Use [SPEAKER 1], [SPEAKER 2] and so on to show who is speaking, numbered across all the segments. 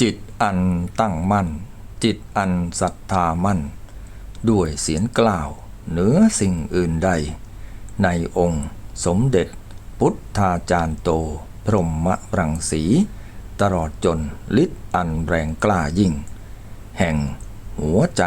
[SPEAKER 1] จิตอันตั้งมั่น จิตอันศรัทธามั่น ด้วยเสียงกล่าว เหนือสิ่งอื่นใด ในองค์สมเด็จ พุทธาจารย์โต พรหมรังสี ตลอดจนฤทธิ์อันแรงกล้ายิ่ง แห่งหัวใจ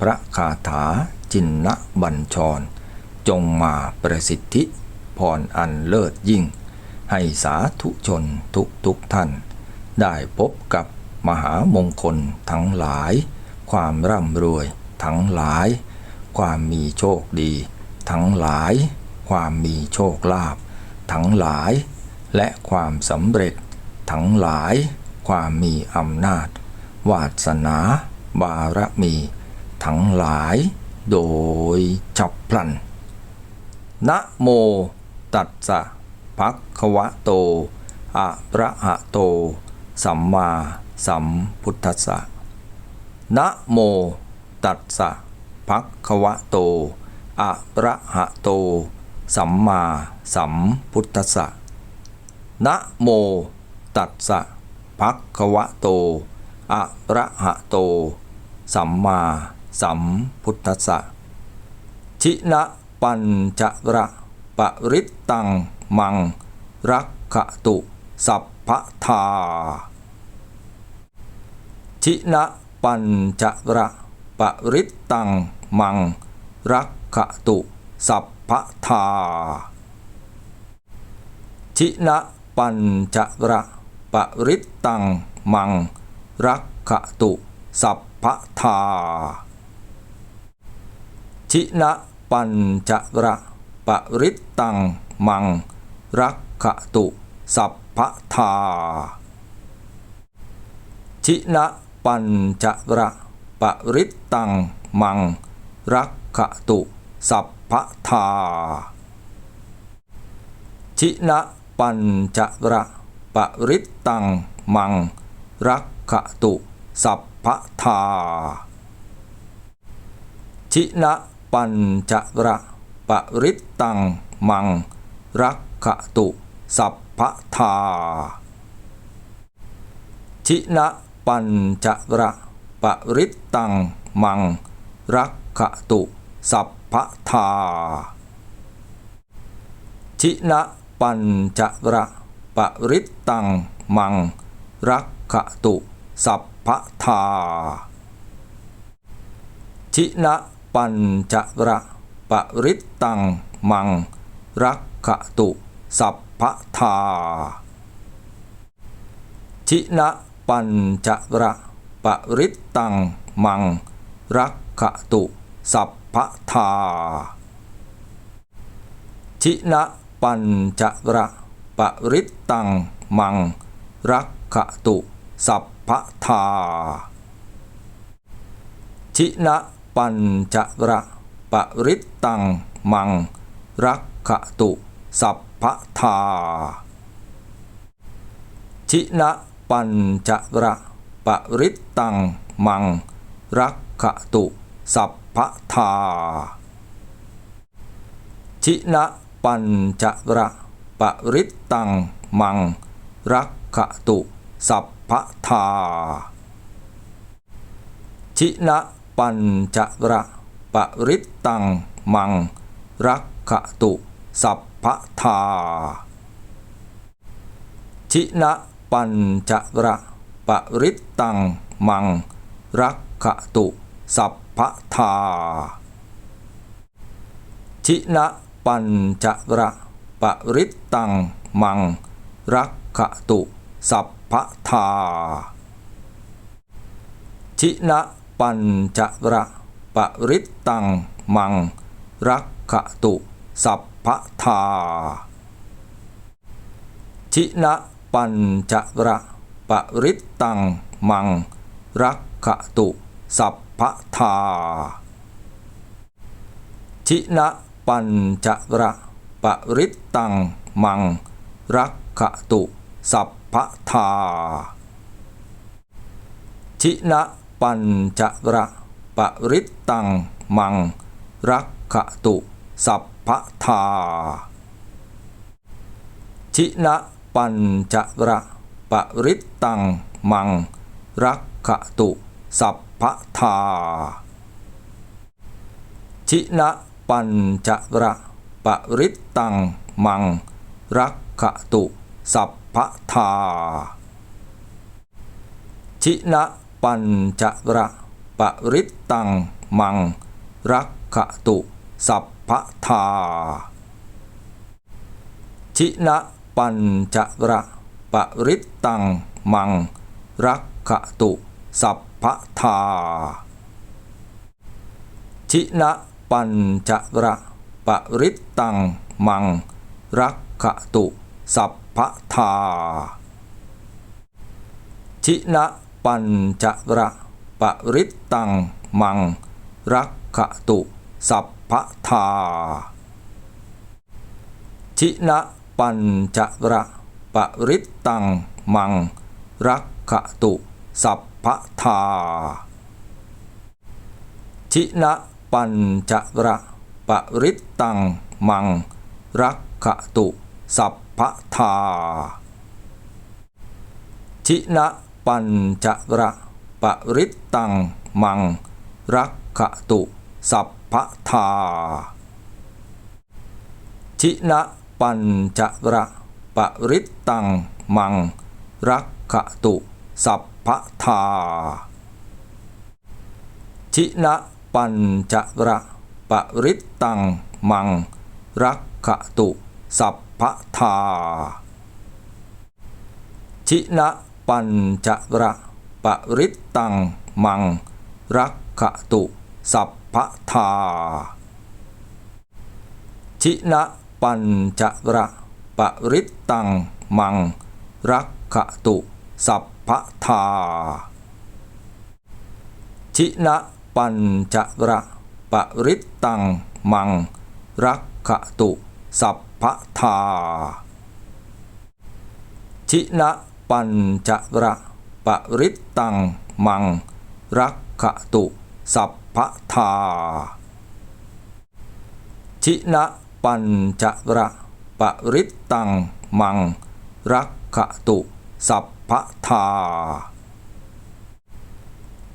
[SPEAKER 1] พระคาถาจินนะบัญชร จงมาประสิทธิพรอันเลิศยิ่ง ให้สาธุชนทุกทุกท่าน ได้พบกับ มหามงคลทั้งหลาย ความร่ำรวยทั้งหลาย ความมีโชคดี ทั้งหลาย ความมีโชคลาภทั้งหลาย และความสำเร็จ ทั้งหลาย ความมีอำนาจ วาสนา บารมี ทั้งหลาย โดยฉับพลัน นะโมตัสสะภะคะวะโต อะระหะโต สัมมา สัมพุทธัสสะนะโมตัสสะภะคะวะโต อะระหะโต สัมมาสัมพุทธัสสะนะโมตัสสะภะคะวะโต อะระหะโต สัมมาสัมพุทธัสสะชินะปัญจระปริตตังมัง รักขตุ สัพพทา ชินะปัญจระปริตตังมัง รักขตุ สัพพทา ชินะปัญจระปริตตังมัง รักขตุ สัพพทา ชินะปัญจระปริตตังมัง รักขตุ สัพพทา ชินะ ปัญจระปริตตังมัง รักขตุสัพพทา ชินะปัญจระปริตตังมัง รักขตุสัพพทา ชินะปัญจระปริตตังมัง รักขตุสัพพทา ชินะ ปัญจระปริตตังมัง รักขตุ สัพพทา ชินะปัญจระปริตตังมัง รักขตุ สัพพทา ชินะปัญจระปริตตังมัง รักขตุ สัพพทาชินะ ปัญจระปริตตังมัง รักขตุ สัพพทา ชินะปัญจระปริตตังมัง รักขตุ สัพพทา ชินะปัญจระปริตตังมัง รักขตุ สัพพทา ชินะ ปัญจระปริตตังมัง รักขตุ สัพพทา ชินะปัญจระปริตตังมัง รักขตุ สัพพทา ชินะปัญจระปริตตังมัง รักขตุ สัพพทา ชินะ ปัญจระปริตตังมัง รักขตุ สัพพทา ชินะปัญจระปริตตังมัง รักขตุ สัพพทา ชินะปัญจระปริตตังมัง รักขตุ สัพพทาชินะ ปัญจระปริตตังมัง รักขตุสัพพทาชินะปัญจระปริตตังมัง รักขตุสัพพทาชินะปัญจระปริตตังมัง รักขตุสัพพทาชินะ ปัญจระปริตตังมัง รักขะตุสัพพทา ชินะปัญจระปริตตังมัง รักขะตุสัพพทา ชินะปัญจระปริตตังมัง รักขะตุสัพพทา ชินะ ปัญจระปริตตังมัง รักขะตุ สัพพทา ชินะปัญจระปริตตังมัง รักขะตุ สัพพทา ชินะปัญจระปริตตังมัง รักขะตุ สัพพทา ชินะ ปัญจระปริตตังมัง รักขะตุ สัพพทา ชินะปัญจระปริตตังมัง รักขะตุ สัพพทา ชินะปัญจระปริตตังมัง รักขะตุ สัพพทา ชินะ ปัญจระปริตตังมัง รักขะตุ สัพพทา ชินะปัญจระปริตตังมัง รักขะตุ สัพพทา ชินะปัญจระปริตตังมัง รักขะตุ สัพพทา ชินะ ปัญจระปริตตังมัง รักขะตุ สัพพทา ชินะปัญจระปริตตังมัง รักขะตุ สัพพทา ชินะปัญจระปริตตังมัง รักขะตุ สัพพทา ชินะ ปัญจระปริตตังมัง รักขะตุ สัพพทา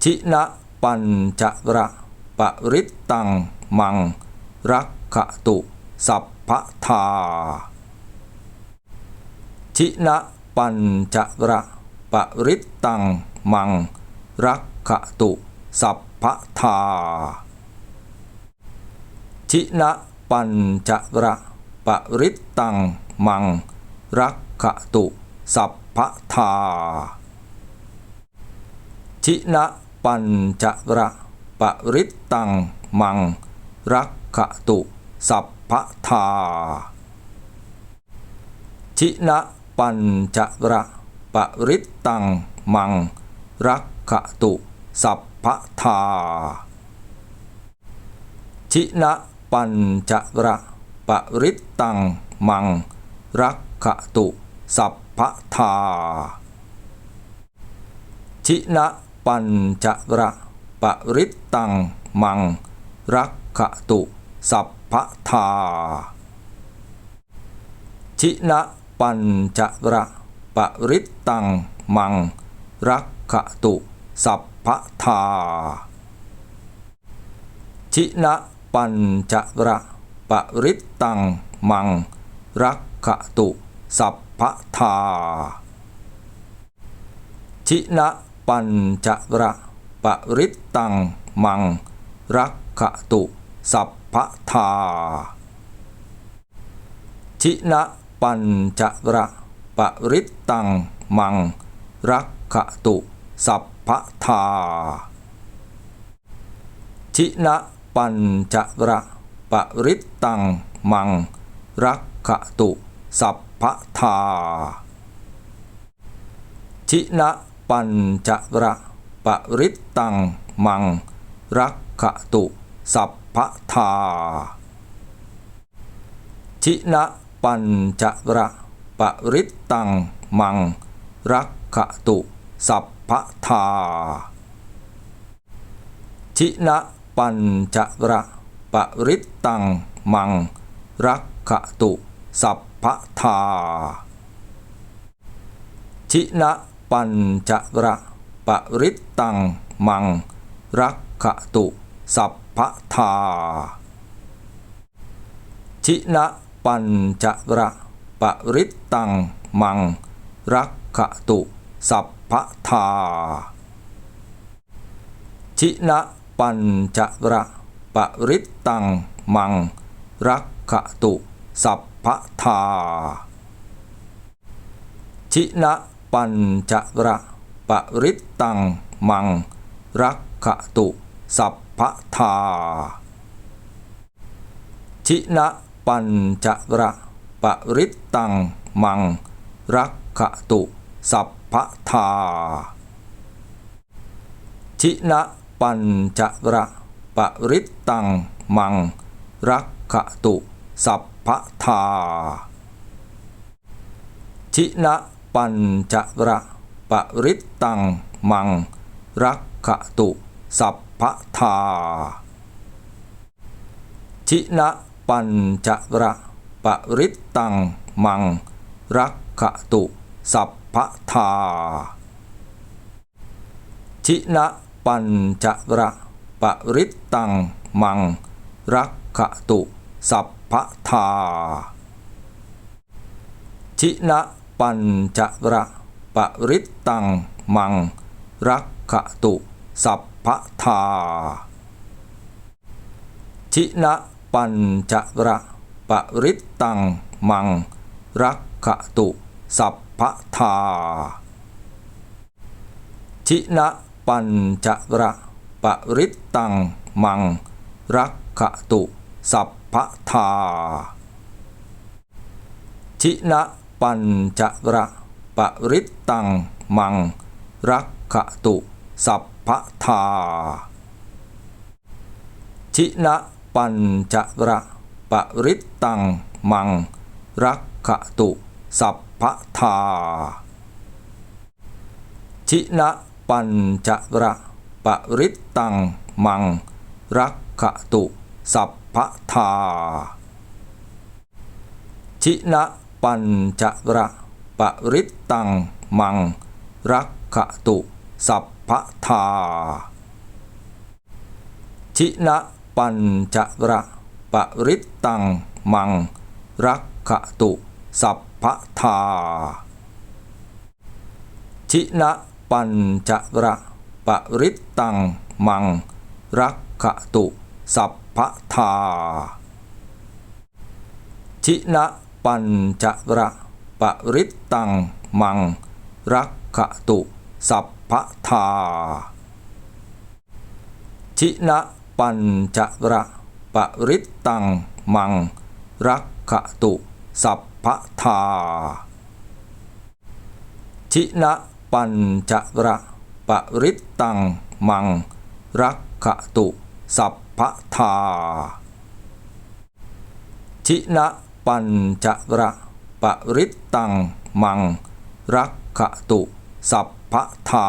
[SPEAKER 1] ชินะปัญจระปริตตังมัง รักขะตุ สัพพทา ชินะปัญจระปริตตังมัง รักขะตุ สัพพทาชินะ ปัญจระปริตตังมัง รักขะตุ สัพพทาชินะปัญจระปริตตังมัง รักขะตุ สัพพทาชินะปัญจระปริตตังมัง รักขะตุ สัพพทาชินะ ปัญจระปริตตังมัง รักขะตุ สัพพทา ชินะปัญจระปริตตังมัง รักขะตุ สัพพทา ชินะปัญจระปริตตังมัง รักขะตุ สัพพทา ชินะ ปัญจระปริตตังมัง รักขะตุ สัพพทา ชินะปัญจระปริตตังมัง รักขะตุ สัพพทา ชินะปัญจระปริตตังมัง รักขะตุ สัพพทา ชินะ ปัญจระปริตตังมัง รักขะตุ สัพพทาชินะปัญจระปริตตังมัง รักขะตุ สัพพทาชินะปัญจระปริตตังมัง รักขะตุ สัพพทาชินะ ปัญจระปริตตังมังรักขะตุสัพพทาชินะปัญจระปปริตตังมัง รักขตุ สัพพทา ชินะปัญจระปริตตังมัง รักขตุ สัพพทา ชินะ ปัญจระปริตตังมัง รักขตุ สัพพทา ชินะปัญจระปริตตังมัง รักขตุ สัพพทา ชินะปัญจระปริตตังมัง รักขตุ สัพพทาชินะ ปัญจระปริตตัง มัง รักขตุ สัพพทา ชินะปัญจระปริตตัง มัง รักขตุ สัพพทา ชินะปัญจระปริตตัง มัง รักขตุ สัพพทาชินะ ปัญจระปริตตังมัง รักขตุ สัพพทา ชินะปัญจระปริตตังมัง รักขตุ สัพพทา ชินะปัญจระปริตตังมัง รักขตุ สัพพทาชินะ ปัญจระปริตตังมัง รักขตุ สัพพทา ชินะปัญจระปริตตังมัง รักขตุ สัพพทา ชินะปัญจระปริตตังมัง รักขตุ สัพพทาชินะ ปัญจระปริตตังมัง รักขตุ สัพพทา ชินะปัญจระปริตตังมัง รักขตุ สัพพทา ชินะปัญจระปริตตังมัง รักขตุ สัพพทาชินะ ปัญจระปริตตังมัง รักขตุ สัพพทา ชินะปัญจระปริตตังมัง รักขตุ สัพพทา ชินะปัญจระปริตตังมัง รักขตุ สัพพทา ชินะ ปัญจระปริตตังมัง รักขตุ สัพพทา ชินะปัญจระปริตตังมัง รักขตุ สัพพทา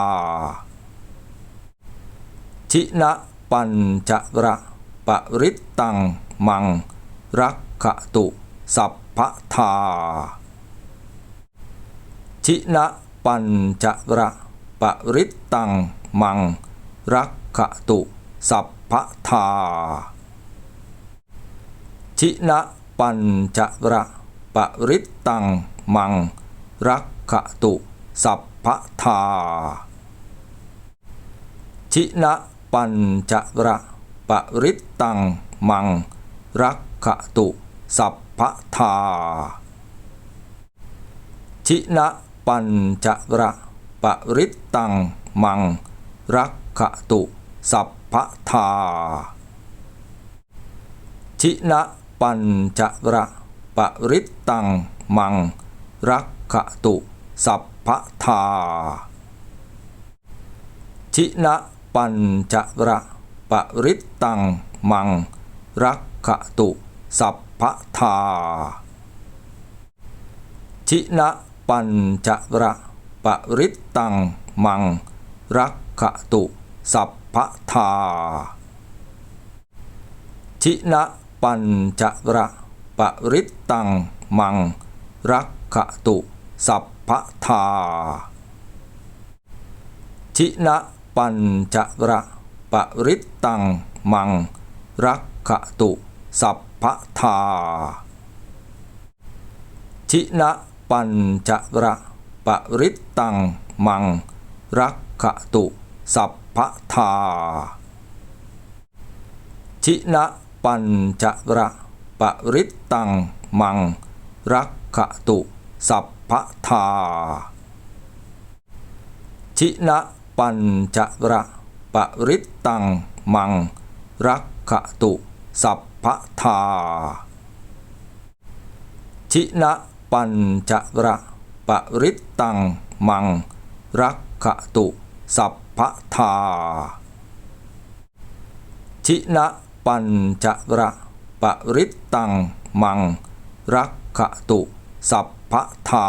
[SPEAKER 1] ชินะปัญจระปริตตังมัง รักขตุ สัพพทา ชินะ ปัญจระปริตตังมัง รักขตุ สัพพทา ชินะปัญจระปริตตังมัง รักขตุ สัพพทา ชินะปัญจระปริตตังมัง รักขตุ สัพพทา ชินะ ปัญจระปริตตังมัง รักขตุ สัพพทา ชินะปัญจระปริตตังมัง รักขตุ สัพพทา ชินะปัญจระปริตตังมัง รักขตุ สัพพทา ชินะ ปัญจระปริตตังมัง รักขตุ สัพพทาชินะปัญจระปริตตังมัง รักขตุ สัพพทาชินะปัญจระปริตตังมัง รักขตุ สัพพทาชินะ ปัญจระปริตตังมัง รักขตุ สัพพทา ชินะปัญจระปริตตังมัง รักขตุ สัพพทา ชินะปัญจระปริตตังมัง รักขตุ สัพพทาชินะ ปัญจระปริตตังมัง รักขตุ สัพพทา ชินะปัญจระปริตตังมัง รักขตุ สัพพทา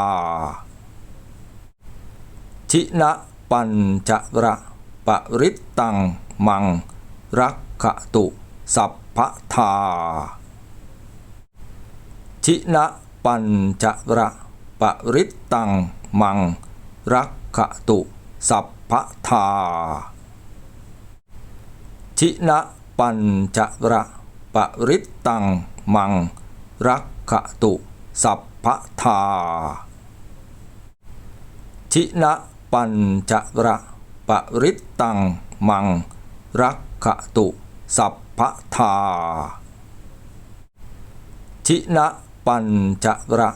[SPEAKER 1] ชินะปัญจระปริตตังมัง รักขตุ สัพพทา ชินะ ปัญจระปริตตังมัง รักขตุ สัพพทา ชินะปัญจระปริตตังมัง รักขตุ สัพพทา ชินะปัญจระปริตตังมัง รักขตุ สัพพทาชินะ ปัญจระ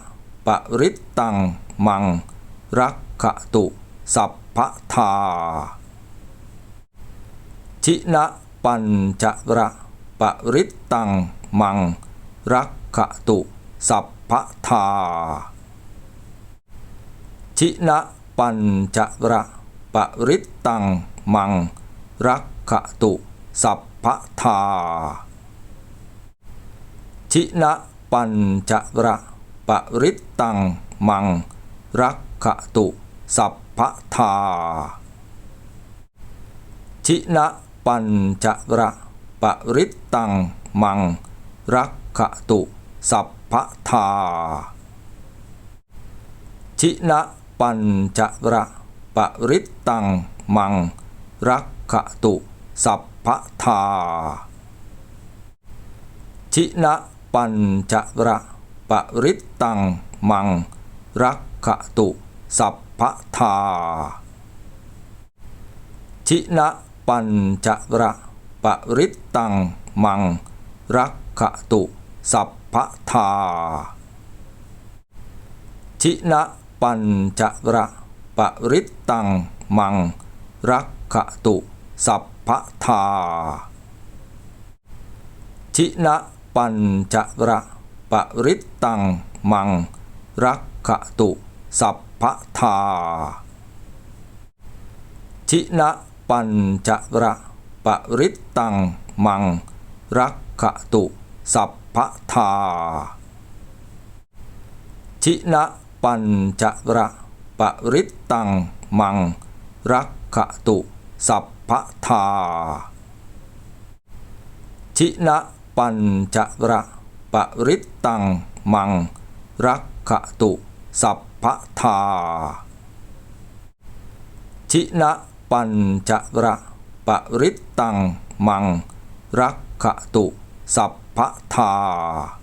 [SPEAKER 1] ปริตตังมัง รักขตุ สัพพทา ชินะปัญจระปริตตังมัง รักขตุ สัพพทา ชินะปัญจระปริตตังมัง รักขตุ สัพพทา ชินะ ปัญจระปริตตังมัง รักขตุ สัพพทา ชินะปัญจระปริตตังมัง รักขตุ สัพพทา ชินะปัญจระปริตตังมัง รักขตุ สัพพทา ชินะ ปัญจระปริตตังมัง รักขตุ สัพพทา ชินะปัญจระปริตตังมัง รักขตุ สัพพทา ชินะปัญจระปริตตังมัง รักขตุ สัพพทาชินะ ปัญจระปริตตังมัง รักขตุสัพพทาชินะปัญจระปริตตังมัง รักขตุสัพพทาชินะปัญจระปริตตังมัง รักขตุสัพพทาชินะ ปัญจระปริตตังมัง รักขตุ สัพพทา ชินะปัญจระปริตตังมัง รักขตุ สัพพทา